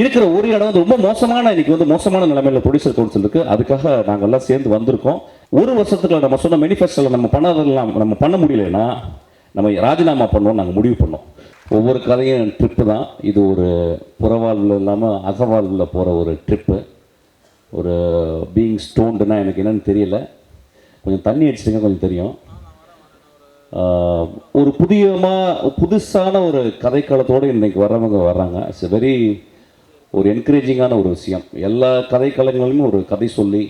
இருக்கிற ஒரு இடம் வந்து ரொம்ப மோசமான இன்னைக்கு வந்து மோசமான நிலைமையில ப்ரொடியூசர் கவுன்சில் இருக்கு அதுக்காக நாங்கள் எல்லாம் சேர்ந்து வந்திருக்கோம். ஒரு வருஷத்துக்குள்ள நம்ம சொன்ன மெனிஃபெஸ்டோவில் நம்ம பண்ணதெல்லாம் நம்ம பண்ண முடியலன்னா நம்ம ராஜினாமா பண்ணோம் நாங்கள் முடிவு பண்ணோம். ஒவ்வொரு கதையும் ட்ரிப்பு தான். இது ஒரு புறவாழ்வில் இல்லாமல் அகவாழ்வில் போகிற ஒரு ட்ரிப்பு ஒரு பீயிங் ஸ்டோன்டுனா எனக்கு என்னென்னு தெரியல. கொஞ்சம் தண்ணி அடிச்சிருங்க கொஞ்சம் தெரியும். ஒரு புதியமாக புதுசான ஒரு கதைக்களத்தோடு இன்றைக்கி வர்றவங்க வர்றாங்க. இட்ஸ் வெரி ஒரு என்கரேஜிங்கான ஒரு விஷயம். எல்லா கதைக்களங்களிலும் ஒரு கதை சொல்லி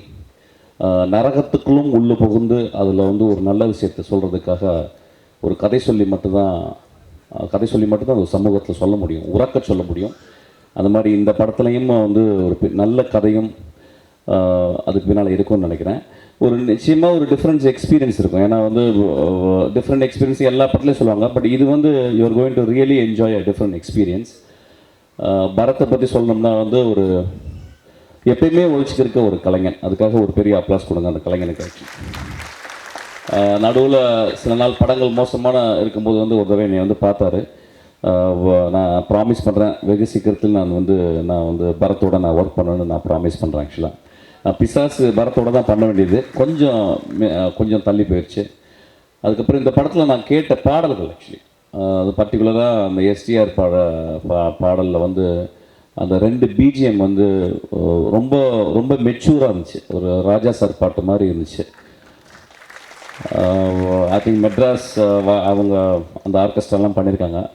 நரகத்துக்குள்ளும் உள்ளே புகுந்து அதில் வந்து ஒரு நல்ல விஷயத்தை சொல்கிறதுக்காக ஒரு கதை சொல்லி மட்டும்தான் கதை சொல்லி மட்டும்தான் ஒரு சமூகத்தில் சொல்ல முடியும். உறக்க சொல்ல முடியும். அந்த மாதிரி இந்த படத்துலையும் வந்து ஒரு நல்ல கதையும் அதுக்கு பின்னால் இருக்கும்னு நினைக்கிறேன். ஒரு நிச்சயமாக ஒரு டிஃப்ரெண்ட்ஸ் எக்ஸ்பீரியன்ஸ் இருக்கும். ஏன்னா வந்து டிஃப்ரெண்ட் எக்ஸ்பீரியன்ஸ் எல்லா படத்துலையும் சொல்லுவாங்க. பட் இது வந்து you're going to really enjoy a different experience பரத்தை பற்றி சொல்லணும்னா வந்து ஒரு எப்பயுமே ஒழிச்சுக்கிருக்க ஒரு கலைஞன். அதுக்காக ஒரு பெரிய அப்ளாஸ் கொடுங்க அந்த கலைஞனுக்கு. நடுவில் சில நாள் படங்கள் மோசமான இருக்கும்போது வந்து ஒரு தடவை என்னை வந்து பார்த்தாரு. நான் ப்ராமிஸ் பண்ணுறேன் வெகு சீக்கிரத்தில் நான் வந்து நான் வந்து பரத்தோட நான் ஒர்க் பண்ணணும்னு நான் ப்ராமிஸ் பண்ணுறேன் ஆக்சுவலாக நான் பிசாசு பரத்தோட தான் பண்ண வேண்டியது. கொஞ்சம் கொஞ்சம் தள்ளி போயிடுச்சு அதுக்கப்புறம் இந்த படத்தில் நான் கேட்ட பாடல்கள் ஆக்சுவலி அது பர்டிகுலராக அந்த எஸ்டிஆர் பாட பா பாடலில் வந்து அந்த ரெண்டு பிஜிஎம் வந்து ரொம்ப ரொம்ப மெச்சூராக இருந்துச்சு. ஒரு ராஜா சார் பாட்டு மாதிரி இருந்துச்சு. ஐ திங்க் மெட்ராஸ் அவங்க அந்த ஆர்கெஸ்ட்ராலாம் பண்ணியிருக்காங்க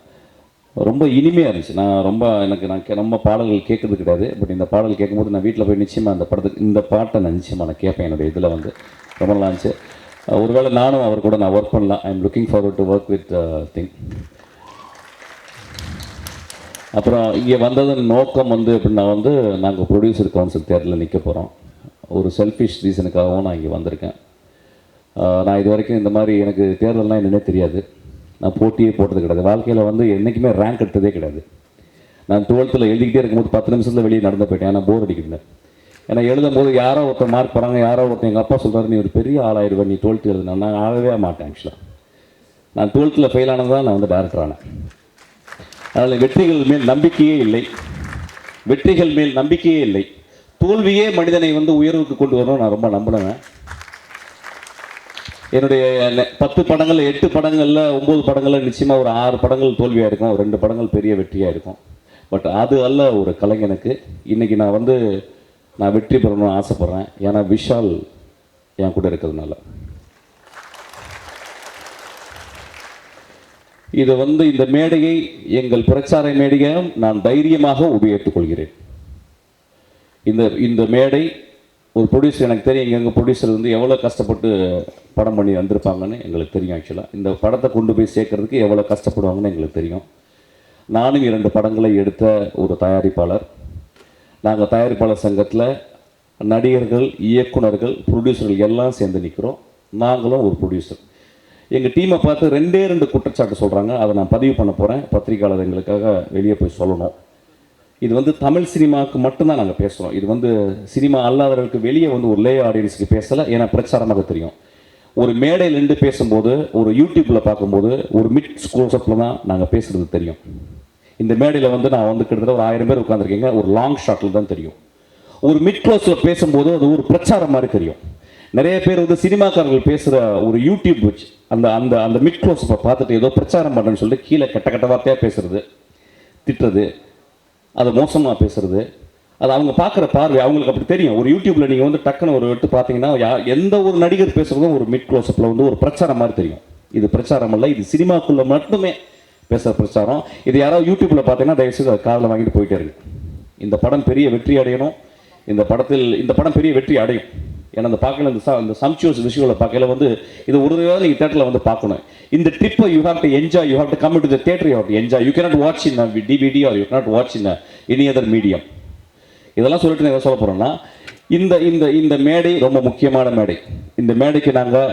ரொம்ப இனிமையாக இருந்துச்சு. நான் ரொம்ப எனக்கு நான் கே- ரொம்ப பாடல்கள் கேட்குறது கிடையாது. பட் இந்த பாடல் கேட்கும்போது நான் வீட்டில் போய் நிச்சயமாக அந்த படத்துக்கு இந்த பாட்டை நான் நிச்சயமாக நான் கேட்பேன். என்னுடைய இதில் வந்து ரொம்ப நல்லா இருந்துச்சு. Uh, ஒருவேளை நானும் அவர் கூட நான் ஒர்க் பண்ணலாம். I am looking forward to work with thing அப்புறம் இங்கே வந்ததன் நோக்கம் வந்து எப்படின்னா வந்து நாங்கள் ப்ரொடியூசர் கவுன்சில் தேர்தலில் நிற்க போகிறோம் ஒரு செல்ஃபிஷ் ரீசனுக்காகவும் நான் இங்கே வந்திருக்கேன். Uh, நான் இது வரைக்கும் இந்த மாதிரி எனக்கு தேர்தல்லாம் என்னன்னே தெரியாது. நான் போட்டியே போட்டது கிடையாது. வாழ்க்கையில் வந்து என்றைக்குமே ரேங்க் எடுத்ததே கிடையாது. நான் டுவெல்த்தில் எழுதிக்கிட்டே இருக்கும்போது பத்து நிமிஷத்தில் வெளியே நடந்து போயிட்டேன். ஆனால் போர் அடிக்கிட்டேன் ஏன்னா எழுதும் போது யாரோ ஒருத்தர் மார்க் போகிறாங்க யாரோ ஒருத்தர் எங்கள் அப்பா சொல்கிறாரு நீ ஒரு பெரிய ஆளாயிருவ நீ டுவெல்த்து எழுதுனா. நான் ஆகவே மாட்டேன் ஆக்சுவலாக நான் டுவெல்த்தில் ஃபெயில் ஆனது தான் நான் வந்து டேரக்டர் ஆனேன். அதனால் வெற்றிகள் மேல் நம்பிக்கையே இல்லை. வெற்றிகள் மேல் நம்பிக்கையே இல்லை. தோல்வியே மனிதனை வந்து உயர்வுக்கு கொண்டு வரணும் நான் ரொம்ப நம்பினேன் என்னுடைய பத்து படங்கள் எட்டு படங்களில் ஒம்பது படங்களில் நிச்சயமாக ஒரு ஆறு படங்கள் தோல்வியாக இருக்கும் ரெண்டு படங்கள் பெரிய வெற்றியாக இருக்கும். பட் அது அல்ல ஒரு கலைஞனுக்கு. இன்றைக்கி நான் வந்து நான் வெற்றி பெறணும்னு ஆசைப்பட்றேன். ஏன்னா விஷால் என் கூட இருக்கிறதுனால. இதை வந்து இந்த மேடையை எங்கள் பிரச்சார மேடையையும் நான் தைரியமாக உபயோகித்துக் கொள்கிறேன். இந்த இந்த மேடை ஒரு ப்ரொடியூசர் எனக்கு தெரியும் எங்கள் ப்ரொடியூசர் வந்து எவ்வளோ கஷ்டப்பட்டு படம் பண்ணி வந்திருப்பாங்கன்னு எங்களுக்கு தெரியும் ஆக்சுவலாக இந்த படத்தை கொண்டு போய் சேர்க்கறதுக்கு எவ்வளோ கஷ்டப்படுவாங்கன்னு எங்களுக்கு தெரியும். நானும் இரண்டு படங்களை எடுத்த ஒரு தயாரிப்பாளர். நாங்கள் தயாரிப்பாளர் சங்கத்தில் நடிகர்கள் இயக்குனர்கள் ப்ரொடியூசர்கள் எல்லாம் சேர்ந்து நிற்கிறோம் நாங்களும் ஒரு ப்ரொடியூசர் எங்கள் டீமை பார்த்து ரெண்டே ரெண்டு குற்றச்சாட்டு சொல்கிறாங்க அதை நான் பதிவு பண்ண போகிறேன் பத்திரிக்கையாளர் எங்களுக்காக வெளியே போய் சொல்லணும். இது வந்து தமிழ் சினிமாவுக்கு மட்டும்தான் நாங்கள் பேசுகிறோம் இது வந்து சினிமா அல்லாதவர்களுக்கு வெளியே வந்து ஒரு லே ஆடியன்ஸுக்கு பேசலை. ஏன்னா பிரச்சாரமாக தெரியும். ஒரு மேடையிலேருந்து நின்று பேசும்போது ஒரு யூடியூப்பில் பார்க்கும்போது ஒரு மிட் க்ளோஸ்அப்பில் தான் நாங்கள் பேசுகிறது தெரியும். இந்த மேடையில் வந்து நான் வந்து கிட்டத்தட்ட ஒரு ஆயிரம் பேர் உட்காந்துருக்கீங்க ஒரு லாங் ஷாட்டில் தான் தெரியும். ஒரு மிட் க்ளோஸில் பேசும்போது அது ஒரு பிரச்சாரம் மாதிரி தெரியும். நிறைய பேர் வந்து சினிமாக்காரர்கள் பேசுகிற ஒரு யூடியூப் வச்சு அந்த அந்த அந்த மிட் க்ளோஸ் பார்த்துட்டு ஏதோ பிரச்சாரம் பண்ணுறேன்னு சொல்லிட்டு கீழே கெட்ட கெட்ட வார்த்தையாக பேசுறது திட்டுறது அதை மோசமாக பேசுறது அது அவங்க பார்க்குற பார்வை அவங்களுக்கு அப்படி தெரியும். ஒரு யூடியூப்பில் நீங்கள் வந்து டக்குன்னு ஒரு எடுத்து பார்த்தீங்கன்னா யா எந்த ஒரு நடிகர் பேசுகிறதும் ஒரு மிட் க்ளோஸ்அப்பில் வந்து ஒரு பிரச்சாரம் மாதிரி தெரியும். இது பிரச்சாரம் அல்ல இது சினிமாக்குள்ளே மட்டுமே பேசுகிற பிரச்சாரம். இது யாராவது யூடியூப்பில் பார்த்தீங்கன்னா தயவுசெய்து அதை காதில் வாங்கிட்டு போயிட்டே இருக்கு. இந்த படம் பெரிய வெற்றி அடையணும். இந்த படத்தில் இந்த படம் பெரிய வெற்றி அடையும். ஏன்னா அந்த பார்க்கல இந்த இந்த சம்ச்சுவஸ் விஷயங்களை பார்க்கல வந்து இது ஒரு தடவை நீங்கள் தேட்டரில் வந்து பார்க்கணும். இந்த ட்ரிப்பை you have to enjoy you have to come to the theatre you have to enjoy you cannot watch in DVD or you cannot watch in any other medium இதெல்லாம் சொல்லிட்டு நான் எதை சொல்ல போகிறேன்னா இந்த இந்த இந்த மேடை ரொம்ப முக்கியமான மேடை. இந்த மேடைக்கு நாங்கள்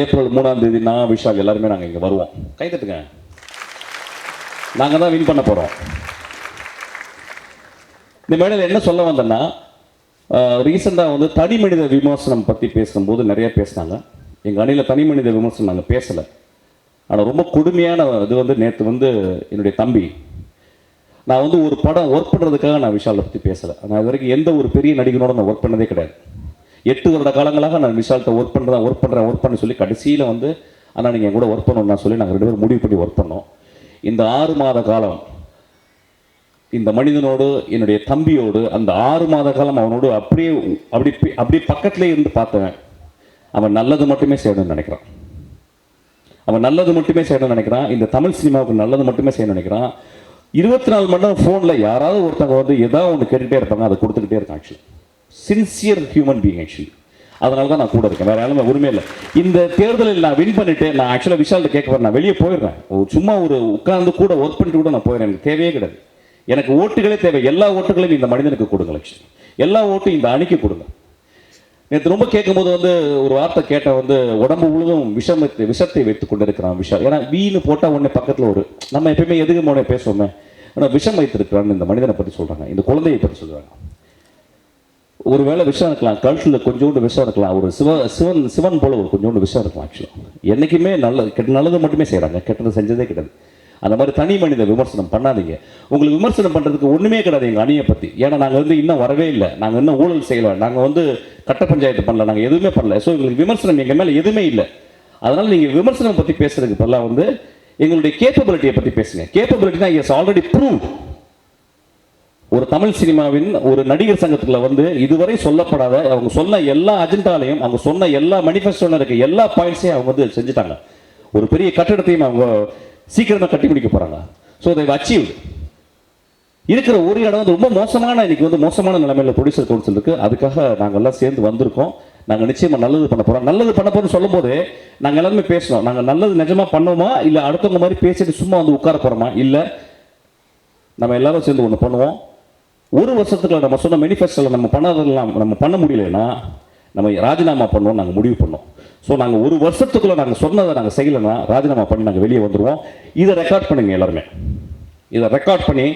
ஏப்ரல் மூணாம் தேதி நான் விஷால் எல்லாருமே நாங்கள் இங்கே வருவோம். கை தட்டுங்க. நாங்கள் தான் வின் பண்ண போகிறோம் இந்த மேடையில் என்ன சொல்ல வந்தேன்னா ரீசெண்டாக வந்து தனி மனித விமர்சனம் பற்றி பேசும்போது நிறைய பேசினாங்க. எங்கள் அணியில் தனி மனித விமர்சனம் நாங்கள் பேசலை. ஆனால் ரொம்ப கொடுமையான இது வந்து நேற்று வந்து என்னுடைய தம்பி நான் வந்து ஒரு படம் ஒர்க் பண்ணுறதுக்காக நான் விஷாலை பற்றி பேசலை. நான் இது வரைக்கும் எந்த ஒரு பெரிய நடிகனோட நான் ஒர்க் பண்ணதே கிடையாது. எட்டு வருட காலங்களாக நான் விஷால்கிட்ட ஒர்க் பண்ணுறேன் ஒர்க் பண்ணுறேன் ஒர்க் பண்ண சொல்லி கடைசியில் வந்து ஆனால் நீங்கள் என் கூட ஒர்க் பண்ணணும்னு சொல்லி நாங்கள் ரெண்டு பேரும் முடிவு பண்ணி ஒர்க் பண்ணோம். இந்த ஆறு மாத காலம் இந்த மனிதனோடு என்னுடைய தம்பியோடு அந்த ஆறு மாத காலம் அவனோடு அப்படியே அப்படி அப்படியே பக்கத்துலேயே இருந்து பார்த்தவன் அவன் நல்லது மட்டுமே செய்யணும்னு நினைக்கிறான். அவன் நல்லது மட்டுமே செய்யணும்னு நினைக்கிறான். இந்த தமிழ் சினிமாவுக்கு நல்லது மட்டுமே செய்யணும்னு நினைக்கிறான். இருபத்தி நாலு மணி நேரம் ஃபோனில் யாராவது ஒருத்தவங்க வந்து ஏதாவது ஒன்று கேட்டுகிட்டே இருப்பாங்க அதை கொடுத்துக்கிட்டே இருக்கான் actually sincere human being actually அதனால தான் நான் கூட இருக்கேன். வேற யாருமே உரிமை இல்லை. இந்த தேர்தலில் நான் வின் பண்ணிட்டு நான் ஆக்சுவலாக விஷால்கிட்ட கேட்க போறேன் நான் வெளியே போயிடுறேன். சும்மா ஒரு உட்கார்ந்து கூட ஒர்க் பண்ணிட்டு கூட நான் போயிடுறேன். எனக்கு தேவையே கிடையாது. எனக்கு ஓட்டுகளே தேவை. எல்லா ஓட்டுகளையும் இந்த மனிதனுக்கு கொடுங்க லட்சுமி. எல்லா ஓட்டும் இந்த அணிக்கு கொடுங்க. நேற்று ரொம்ப கேட்கும்போது வந்து ஒரு வார்த்தை கேட்ட வந்து உடம்பு முழுதும் விஷம் வைத்து- விஷத்தை வைத்துக் கொண்டிருக்கிறான் விஷம் ஏன்னா வீணு போட்டால் உடனே பக்கத்தில் ஒரு நம்ம எப்பயுமே எதுக்கு முன்னே பேசுவோமே? ஆனால் விஷம் வைத்திருக்கிறான்னு இந்த மனிதனை பற்றி சொல்கிறாங்க இந்த குழந்தையை பற்றி சொல்கிறாங்க ஒருவேளை விஷம் இருக்கலாம். கழுத்தில் கொஞ்சோண்டு விஷம் இருக்கலாம். ஒரு சிவ சிவன் சிவன் போல ஒரு கொஞ்சோண்டு விஷம் இருக்கலாம் ஆக்சுவலாக என்றைக்குமே நல்லது கெட்ட நல்லது மட்டுமே செய்கிறாங்க கெட்டது செஞ்சதே கிடையாது அந்த மாதிரி தனி மனித விமர்சனம் பண்ணாதீங்க. உங்களுக்கு விமர்சனம் பண்ணுறதுக்கு ஒன்றுமே கிடையாது எங்கள் அணியை பற்றி ஏன்னா நாங்கள் வந்து இன்னும் வரவே இல்லை. நாங்கள் இன்னும் ஊழல் செய்யலை. நாங்கள் வந்து கட்ட பஞ்சாயத்து பண்ணல. நாங்கள் எதுவுமே பண்ணல. ஸோ எங்களுக்கு விமர்சனம் எங்கள் மேலே எதுவுமே இல்லை. அதனால் நீங்கள் விமர்சனம் பற்றி பேசுறதுக்கு பதிலாக வந்து எங்களுடைய கேப்பபிலிட்டியை பற்றி பேசுங்க. கேப்பபிலிட்டி தான் எஸ் ஆல்ரெடி ப்ரூவ் ஒரு தமிழ் சினிமாவின் ஒரு நடிகர் சங்கத்துல வந்து இதுவரை சொல்லப்படாத அவங்க சொன்ன எல்லா அஜெண்டாலையும் அவங்க சொன்ன எல்லா மேனிஃபெஸ்டோல இருக்க எல்லா பாயிண்ட்ஸையும் அவங்க வந்து செஞ்சுட்டாங்க. ஒரு பெரிய கட்டடத்தையும் அவங்க சீக்கிரமா கட்டி முடிக்க போறாங்க. ஸோ தேவ் அச்சீவ் இருக்கிற ஒரு இடம் வந்து ரொம்ப மோசமான இன்னைக்கு வந்து மோசமான நிலைமையில ப்ரொடியூசர் கவுன்சில் இருக்கு. அதுக்காக நாங்கள் எல்லாம் சேர்ந்து வந்திருக்கோம். நாங்கள் நிச்சயமாக நல்லது பண்ண போறோம். நல்லது பண்ண போறோம்னு சொல்லும் போது நாங்கள் எல்லாருமே பேசணும். நாங்கள் நல்லது நிஜமா பண்ணுவோமா இல்லை அடுத்தவங்க மாதிரி பேசிட்டு சும்மா வந்து உட்கார போறோமா? இல்லை நம்ம எல்லாரும் சேர்ந்து ஒன்று பண்ணுவோம். ஒரு வருஷத்துக்குள்ள நம்ம சொன்ன மேனிஃபெஸ்டோவில் நம்ம பண்ணதெல்லாம் நம்ம பண்ண முடியலன்னா நம்ம ராஜினாமா பண்ணுவோம் நாங்கள் முடிவு பண்ணோம். ஸோ நாங்கள் ஒரு வருஷத்துக்குள்ளே நாங்கள் சொன்னதை நாங்கள் செய்யலைன்னா ராஜினாமா பண்ணி நாங்கள் வெளியே வந்துடுவோம் இதை ரெக்கார்ட் பண்ணுங்க எல்லாருமே. இதை ரெக்கார்ட் பண்ணி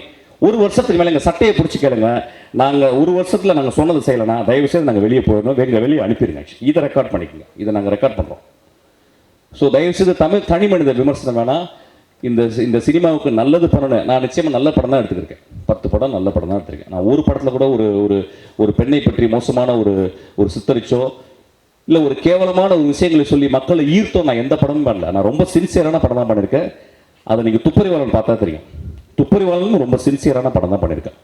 ஒரு வருஷத்துக்கு மேலே எங்கள் சட்டையை பிடிச்சி கேளுங்க. நாங்கள் ஒரு வருஷத்தில் நாங்கள் சொன்னது செய்யலைன்னா தயவு செய்து நாங்கள் வெளியே போயிடணும். எங்கள் வெளியே அனுப்பிடுங்க. இதை ரெக்கார்ட் பண்ணிக்கோங்க. இதை நாங்கள் ரெக்கார்ட் பண்ணுறோம் ஸோ தயவுசெய்து தமிழ் தனி மனித விமர்சனம் வேணாம். இந்த இந்த சினிமாவுக்கு நல்லது பண்ணணும் நான் நிச்சயமாக நல்ல படம் தான் எடுத்துருக்கேன் பத்து படம் நல்ல படம் தான் எடுத்திருக்கேன் நான் ஒரு படத்தில் கூட ஒரு ஒரு ஒரு பெண்ணை பற்றி மோசமான ஒரு ஒரு சித்தரிச்சோ இல்லை ஒரு கேவலமான ஒரு விஷயங்களை சொல்லி மக்களை ஈர்த்தோ நான் எந்த படமும் பண்ணல. நான் ரொம்ப சின்சியரான படம் தான் பண்ணியிருக்கேன் அதை நீங்கள் துப்பறிவாளன் பார்த்தா தெரியும். துப்பறிவாளன் ரொம்ப சின்சியரான படம் தான் பண்ணியிருக்கேன்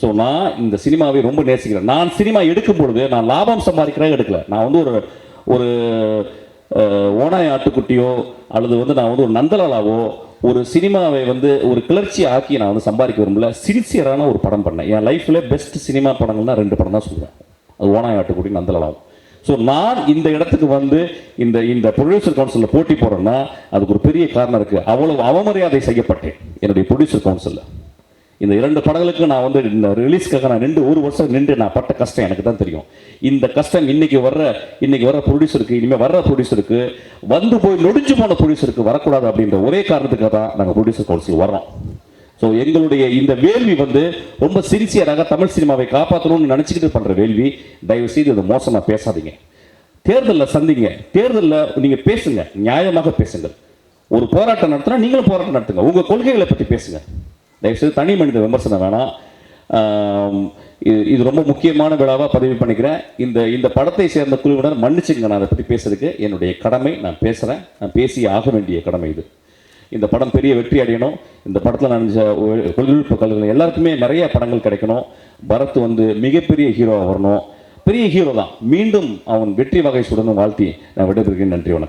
ஸோ நான் இந்த சினிமாவை ரொம்ப நேசிக்கிறேன். நான் சினிமா எடுக்கும் பொழுது நான் லாபம் சம்பாதிக்கிறேன் எடுக்கல. நான் வந்து ஒரு ஒரு ஓனாய் ஆட்டுக்குட்டியோ அல்லது வந்து நான் வந்து ஒரு நந்தலாலாவோ ஒரு சினிமாவை வந்து ஒரு கிளர்ச்சி ஆக்கி நான் வந்து சம்பாதிக்க விரும்பல. சின்சியரான ஒரு படம் பண்ணேன். என் லைஃப்பில் பெஸ்ட் சினிமா படங்கள்னா ரெண்டு படம் தான் சொல்லுவேன். அது ஓனாய் ஆட்டுக்குட்டி நந்தலாலாவும் ஸோ நான் இந்த இடத்துக்கு வந்து இந்த இந்த ப்ரொடியூசர் கவுன்சிலில் போட்டி போடுறேன்னா அதுக்கு ஒரு பெரிய காரணம் இருக்குது அவ்வளவு அவமரியாதை செய்யப்பட்டேன். என்னுடைய ப்ரொடியூசர் கவுன்சிலில் இந்த இரண்டு படங்களுக்கு நான் வந்து இந்த ரிலீஸ்க்காக நான் நின்று ஒரு வருஷம் நின்று நான் பட்ட கஷ்டம் எனக்கு தான் தெரியும். இந்த கஷ்டம் இன்னைக்கு வர்ற இன்னைக்கு வர்ற ப்ரொடியூசருக்கு இனிமேல் வர்ற ப்ரொடியூசருக்கு வந்து போய் நொடிஞ்சு போன ப்ரொடியூசருக்கு வரக்கூடாது அப்படின்ற ஒரே காரணத்துக்காக தான் நாங்கள் ப்ரொடியூசர் கவுன்சில் வர்றோம். ஸோ எங்களுடைய இந்த வேள்வி வந்து ரொம்ப சின்சியராக தமிழ் சினிமாவை காப்பாற்றணும்னு நினச்சிக்கிட்டு பண்ணுற வேள்வி தயவு செய்து இதை மோசமாக பேசாதீங்க. தேர்தலில் சந்திங்க. தேர்தலில் நீங்கள் பேசுங்க. நியாயமாக பேசுங்கள். ஒரு போராட்டம் நடத்தினா நீங்களும் போராட்டம் நடத்துங்க. உங்கள் கொள்கைகளை பற்றி பேசுங்க. தயவுசெய்து தனி மனித விமர்சனம் வேணாம். இது இது ரொம்ப முக்கியமான விழாவாக பதிவு பண்ணிக்கிறேன். இந்த இந்த படத்தை சேர்ந்த குழுவினர் மன்னிச்சுங்க நான் அதை பற்றி பேசுறதுக்கு என்னுடைய கடமை நான் பேசுகிறேன் நான் பேசி ஆக வேண்டிய கடமை இது. இந்த படம் பெரிய வெற்றி அடையணும். இந்த படத்தில் நினைஞ்ச தொழில்நுட்ப கலைஞர்கள் எல்லாருக்குமே நிறைய படங்கள் கிடைக்கணும். பரத் வந்து மிகப்பெரிய ஹீரோவாக வரணும். பெரிய ஹீரோ தான். மீண்டும் அவன் வெற்றி வகை சுடணும் வாழ்த்தி நான் விடைபெறுகிறேன். நன்றி வணக்கம்.